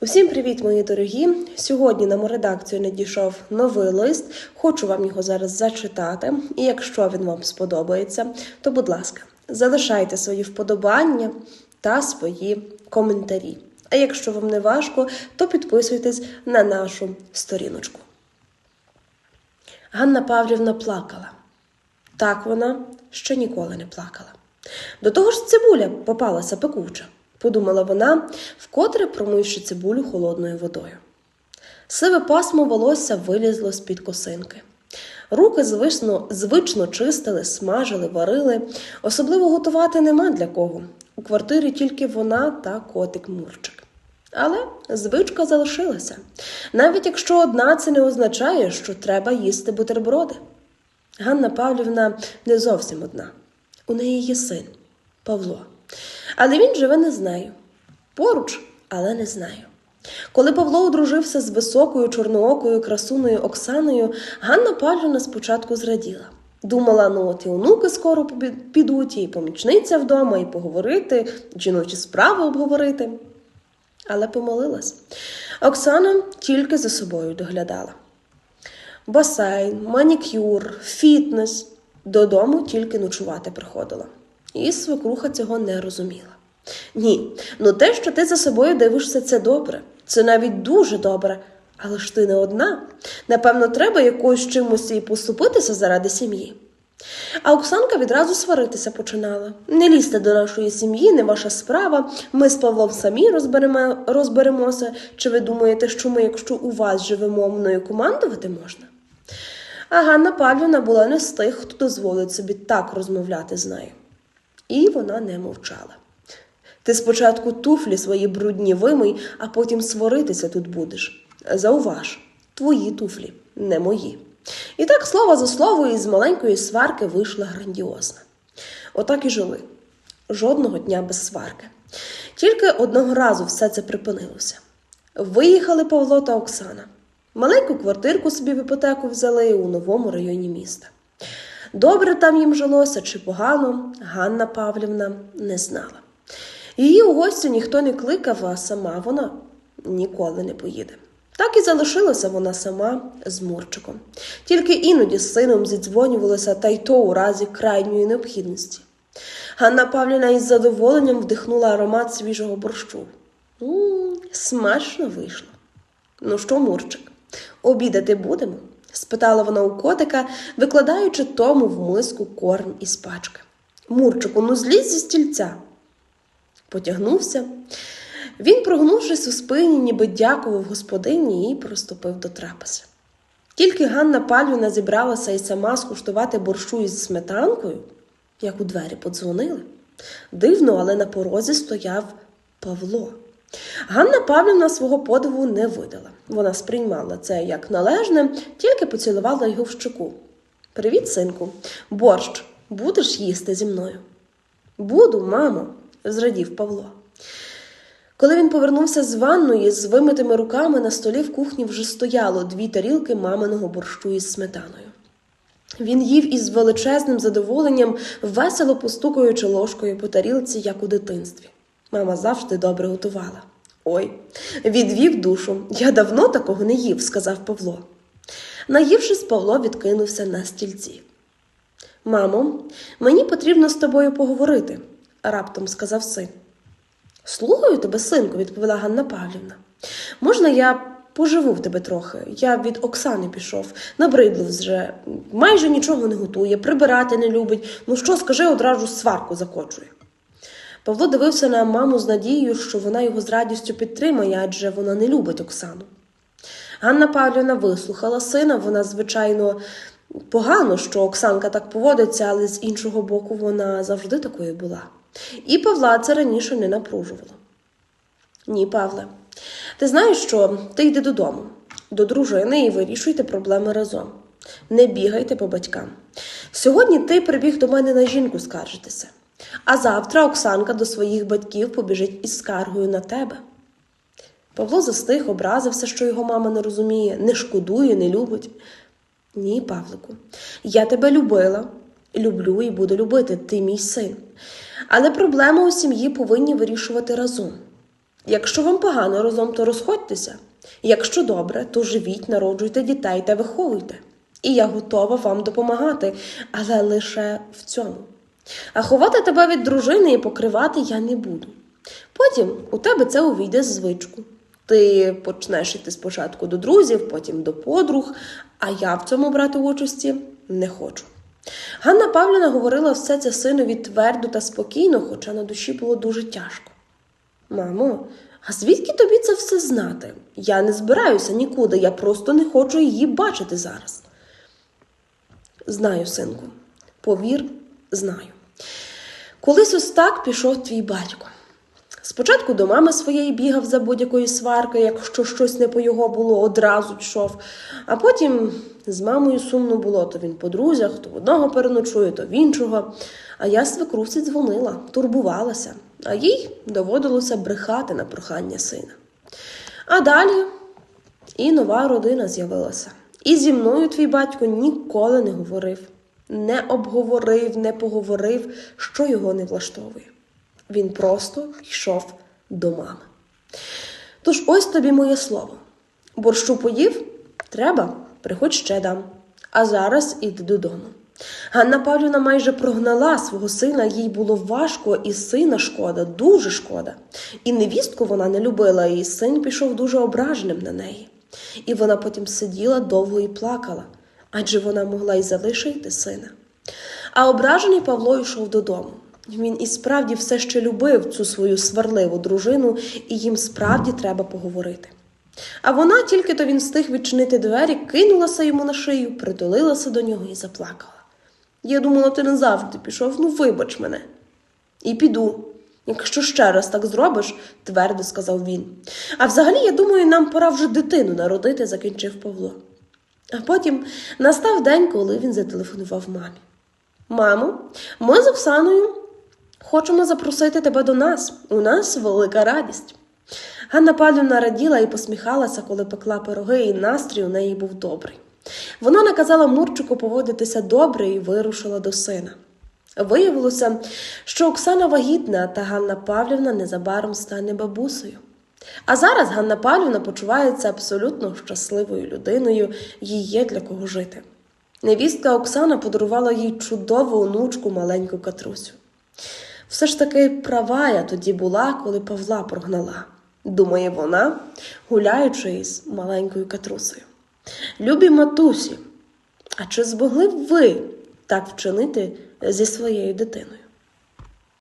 Усім привіт, мої дорогі! Сьогодні нам у редакцію надійшов новий лист. Хочу вам його зараз зачитати. І якщо він вам сподобається, то, будь ласка, залишайте свої вподобання та свої коментарі. А якщо вам не важко, то підписуйтесь на нашу сторіночку. Ганна Павлівна плакала. Так вона ще ніколи не плакала. До того ж цибуля попалася пекуча, подумала вона, вкотре промивши цибулю холодною водою. Сиве пасмо волосся вилізло з-під косинки. Руки звично, звично чистили, смажили, варили. Особливо готувати нема для кого. У квартирі тільки вона та котик Мурчик. Але звичка залишилася. Навіть якщо одна це не означає, що треба їсти бутерброди. Ганна Павлівна не зовсім одна. У неї є син Павло. Але він живе не з нею. Поруч, але не з нею. Коли Павло одружився з високою чорноокою красуною Оксаною, Ганна Павлівна спочатку зраділа. Думала, ну от і онуки скоро підуть, і помічниця вдома, і поговорити, жіночі справи обговорити. Але помолилась. Оксана тільки за собою доглядала басейн, манікюр, фітнес. Додому тільки ночувати приходила. І свекруха цього не розуміла. Ні, ну те, що ти за собою дивишся, це добре. Це навіть дуже добре. Але ж ти не одна. Напевно, треба якоюсь чимось і поступитися заради сім'ї. А Оксанка відразу сваритися починала. Не лізьте до нашої сім'ї, не ваша справа. Ми з Павлом самі розберемо, розберемося. Чи ви думаєте, що ми, якщо у вас живемо, мною командувати можна? А Ганна Павлівна була не з тих, хто дозволить собі так розмовляти з нею. І вона не мовчала. Ти спочатку туфлі свої брудні вимий, а потім сваритися тут будеш. Зауваж, твої туфлі, не мої. І так слово за слово із маленької сварки вийшла грандіозна. Отак і жили. Жодного дня без сварки. Тільки одного разу все це припинилося. Виїхали Павло та Оксана. Маленьку квартирку собі в іпотеку взяли у новому районі міста. Добре там їм жилося чи погано, Ганна Павлівна не знала. Її у гості ніхто не кликав, а сама вона ніколи не поїде. Так і залишилася вона сама з Мурчиком. Тільки іноді з сином зідзвонювалася, та й то у разі крайньої необхідності. Ганна Павлівна із задоволенням вдихнула аромат свіжого борщу. м смачно вийшло. Ну що, Мурчик, обідати будемо? спитала вона у котика, викладаючи тому в миску корм із пачки. Мурчику, ну злізь зі стільця. Потягнувся. Він, прогнувшись у спині, ніби дякував господині і проступив до трапези. Тільки Ганна Палюна зібралася і сама скуштувати борщу із сметанкою, як у двері подзвонили. Дивно, але на порозі стояв Павло. Ганна Павлівна свого подиву не видала. Вона сприймала це як належне, тільки поцілувала його в щоку. Привіт, синку, борщ, будеш їсти зі мною? Буду, мамо, зрадів Павло. Коли він повернувся з ванної з вимитими руками на столі в кухні вже стояло дві тарілки маминого борщу із сметаною. Він їв із величезним задоволенням, весело постукуючи ложкою по тарілці, як у дитинстві. Мама завжди добре готувала. Ой, відвів душу. Я давно такого не їв, сказав Павло. Наївшись, Павло відкинувся на стільці. Мамо, мені потрібно з тобою поговорити, раптом сказав син. Слухаю тебе, синку, відповіла Ганна Павлівна. Можна я поживу в тебе трохи? Я від Оксани пішов, набридло вже, майже нічого не готує, прибирати не любить. Ну що, скажи, одразу сварку закочує. Павло дивився на маму з надією, що вона його з радістю підтримає, адже вона не любить Оксану. Ганна Павлівна вислухала сина, вона, звичайно, погано, що Оксанка так поводиться, але з іншого боку, вона завжди такою була. І Павла це раніше не напружувало. Ні, Павле, ти знаєш що? Ти йди додому, до дружини і вирішуйте проблеми разом. Не бігайте по батькам. Сьогодні ти прибіг до мене на жінку скаржитися, а завтра Оксанка до своїх батьків побіжить із скаргою на тебе. Павло застиг, образився, що його мама не розуміє, не шкодує, не любить. Ні, Павлику, я тебе любила, люблю і буду любити, ти мій син. Але проблеми у сім'ї повинні вирішувати разом. Якщо вам погано разом, то розходьтеся. Якщо добре, то живіть, народжуйте дітей та виховуйте. І я готова вам допомагати, але лише в цьому. А ховати тебе від дружини і покривати я не буду. Потім у тебе це увійде з звичку. Ти почнеш йти спочатку до друзів, потім до подруг, а я в цьому брати участі не хочу. Ганна Павліна говорила все це синові твердо та спокійно, хоча на душі було дуже тяжко. Мамо, а звідки тобі це все знати? Я не збираюся нікуди, я просто не хочу її бачити зараз. Знаю, синку, повір, знаю. Колись ось так пішов твій батько. Спочатку до мами своєї бігав за будь-якої сварки, якщо щось не по його було, одразу йшов. А потім з мамою сумно було, то він по друзях, то в одного переночує, то в іншого. А я свекрусі дзвонила, турбувалася, а їй доводилося брехати на прохання сина. А далі і нова родина з'явилася. І зі мною твій батько ніколи не говорив, не обговорив, не поговорив, що його не влаштовує. Він просто йшов до мами. Тож ось тобі моє слово. Борщу поїв? Треба, приходь ще дам. А зараз іди додому. Ганна Павлівна майже прогнала свого сина, їй було важко, і сина шкода, дуже шкода. І невістку вона не любила, і син пішов дуже ображеним на неї. І вона потім сиділа довго і плакала, адже вона могла й залишити сина. А ображений Павло йшов додому. Він і справді все ще любив цю свою сварливу дружину, і їм справді треба поговорити. А вона, тільки то він встиг відчинити двері, кинулася йому на шию, притулилася до нього і заплакала. Я думала, ти не завжди пішов, ну вибач мене. І піду. Якщо ще раз так зробиш, твердо сказав він. А взагалі, я думаю, нам пора вже дитину народити, закінчив Павло. А потім настав день, коли він зателефонував мамі. Мамо, ми з Оксаною хочемо запросити тебе до нас. У нас велика радість. Ганна Павлівна раділа і посміхалася, коли пекла пироги, і настрій у неї був добрий. Вона наказала Мурчику поводитися добре і вирушила до сина. Виявилося, що Оксана вагітна, та Ганна Павлівна незабаром стане бабусею. А зараз Ганна Павлівна почувається абсолютно щасливою людиною, їй є для кого жити. Невістка Оксана подарувала їй чудову онучку маленьку Катрусю. Все ж таки права я тоді була, коли Павла прогнала, думає вона, гуляючи із маленькою Катрусею. Любі матусі, а чи змогли б ви так вчинити зі своєю дитиною?